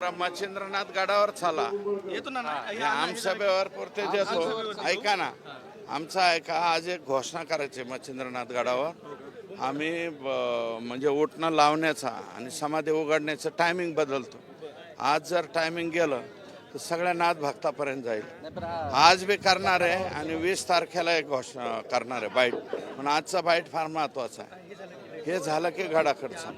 मच्छिंद्रनाथ गडावर चाला येतो ना आमसभेवर पुरते देतो. ऐका ना. आमचा ऐका आज एक घोषणा करायची मच्छिंद्रनाथ गडावर. आम्ही म्हणजे उठणं लावण्याचा आणि समाधी उघडण्याचं टायमिंग बदलतो. आज जर टायमिंग गेलं तर सगळ्या नाथ भक्तापर्यंत जाईल. आज बी करणार आहे आणि वीस तारखेला एक घोषणा करणार आहे बाईट पण आजचा बाईट फार महत्त्वाचा आहे. हे झालं की गडाकडचं.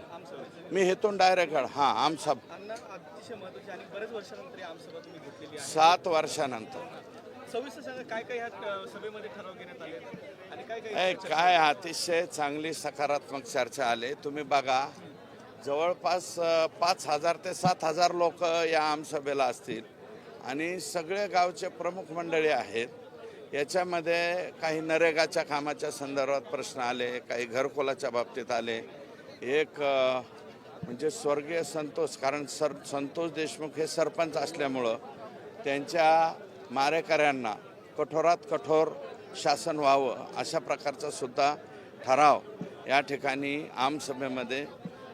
मी हेतून डायरेक्ट हां अण्णा अतिशय महत्वाची आणि बरेच वर्षानंतर ही आमसभा तुम्ही घेतलेली आहे. सात वर्षानंतर. सविस्तर सांगा काय काय ह्या अ, सभेमध्ये ठराव घेण्यात आले आणि काय काय ए, काय अतिशय चांगली सकारात्मक चर्चा आली. तुम्ही बघा जवळपास अ, पाच हजार ते सात हजार लोक या आमसभेला असतील. आणि सगळे गावचे प्रमुख मंडळी आहेत. याच्यामध्ये काही नरेगाच्या कामाच्या संदर्भात प्रश्न आले काही घरकुलाच्या बाबतीत आले. एक अ, म्हणजे स्वर्गीय संतोष कारण सर संतोष देशमुख हे सरपंच असल्यामुळं त्यांच्या मारेकऱ्यांना कठोरात कठोर शासन व्हावं अशा प्रकारचा सुद्धा ठराव या ठिकाणी आमसभेमध्ये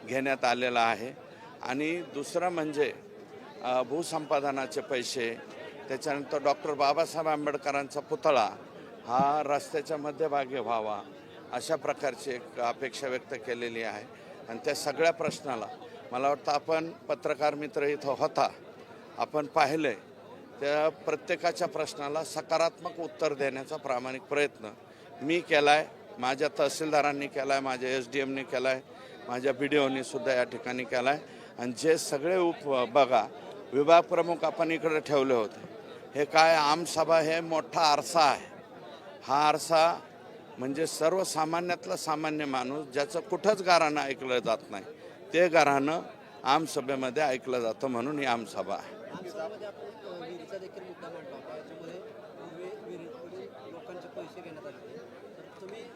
घेण्यात आलेला आहे. आणि दुसरं म्हणजे भूसंपादनाचे पैसे त्याच्यानंतर डॉक्टर बाबासाहेब आंबेडकरांचा पुतळा हा रस्त्याच्या मध्यभागी व्हावा अशा प्रकारची एक अपेक्षा व्यक्त केलेली आहे. आणि त्या सगळ्या प्रश्नाला मला वाटतं आपण पत्रकार मित्र इथं होता आपण पाहिलं त्या प्रत्येकाच्या प्रश्नाला सकारात्मक उत्तर देण्याचा प्रामाणिक प्रयत्न मी केला आहे माझ्या तहसीलदारांनी केला आहे माझ्या एस डी एमनी केला आहे माझ्या बी डी ओनी सुद्धा या ठिकाणी केला आहे आणि जे सगळे उप बघा विभाग प्रमुख आपण इकडे ठेवले होते. हे काय आमसभा हे मोठा आरसा आहे. हा आरसा म्हणजे सर्वसामान्यातला सामान्य माणूस ज्याचं कुठंच गारानं ऐकलं जात नाही ते गारानं आमसभेमध्ये ऐकलं जातं म्हणून ही आमसभा आहे.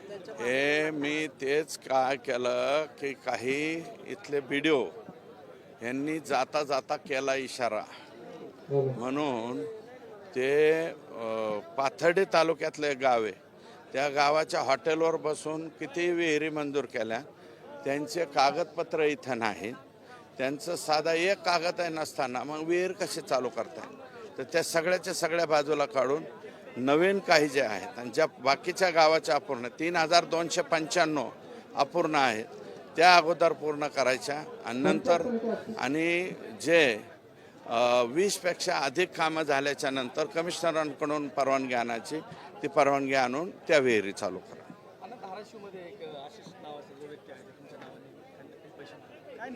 त्यांच्या हे मी तेच काय केलं की काही इथले व्हिडिओ यांनी जाता जाता केला इशारा. म्हणून ते पाथर्डी तालुक्यातलं एक गाव आहे. त्या गावाच्या हॉटेलवर बसून किती विहिरी मंजूर केल्या त्यांचे कागदपत्र इथं नाहीत त्यांचं साधा एक कागद आहे नसताना मग विहीर कशी चालू करताय? तर त्या सगळ्याच्या सगळ्या बाजूला काढून नवीन काही जे आहेत आणि ज्या बाकीच्या गावाच्या अपूर्ण तीन हजार दोनशे पंच्याण्णव अपूर्ण आहेत त्या अगोदर पूर्ण करायच्या. आणि नंतर आणि जे वीसपेक्षा अधिक कामं झाल्याच्यानंतर कमिशनरांकडून परवानगी आणायची ती परवानगी आणून त्या विहिरी चालू करा.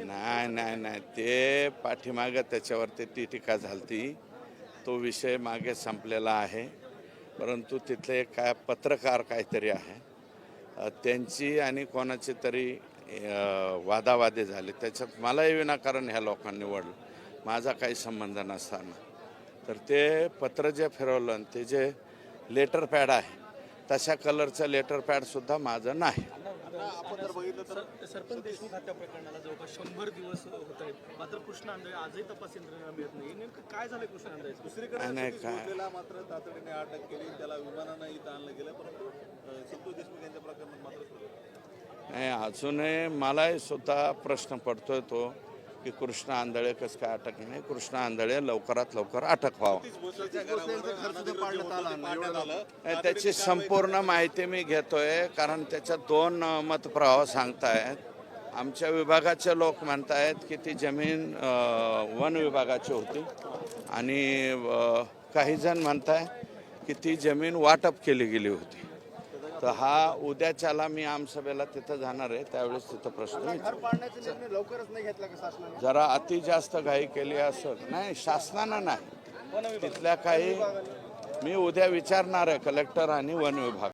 नाही नाही नाही. ते पाठीमागं त्याच्यावरती ती टीका झालती. तो विषय मागे संपलेला आहे. परंतु तिथले काय पत्रकार काहीतरी आहे. त्यांची आणि कोणाची तरी वादावादी झाली. त्याच्यात मलाही विनाकारण ह्या लोकांनी निवडलं माझा काही संबंध नसताना. तर ते पत्र जे फिरवलं आणि ते जे लेटर पॅड आहे. तशा कलरचं लेटर पॅडसुद्धा माझं नाही. सर- सरपंच देशमुख हत्या प्रकरणाला जवळपास शंभर दिवस होत आहेत. मात्र कृष्ण आंधळे आजही तपास यंत्रणा मिळत नाही. नेमकं काय झालं कृष्ण आंधळे? दुसरीकडे नाही काय? त्याला मात्र तातडीने अटक केली. त्याला विमानानं इथं आणलं गेलं परंतु संतोष देशमुख यांच्या प्रकरणात मात्र नाही अजूनही मलाही सुद्धा प्रश्न पडतोय तो. की कृष्ण आंधळे कसं काय अटक नाही कृष्ण आंधळे लवकरात लवकर अटक व्हावं. नाही, त्याची संपूर्ण माहिती मी घेतोय कारण त्याच्यात दोन मतप्रवाह सांगतायत. आमच्या विभागाचे लोक म्हणतायत की ती जमीन वन विभागाची होती. आणि काही जण म्हणताय की ती जमीन वाटप केली गेली होती. तर हा उद्याच्याला मी आमसभेला तिथं जाणार आहे त्यावेळेस तिथं प्रश्न जरा अति जास्त घाई केली असं नाही शासनानं नाही. तिथल्या काही मी उद्या विचारणार आहे कलेक्टर आणि वन विभाग.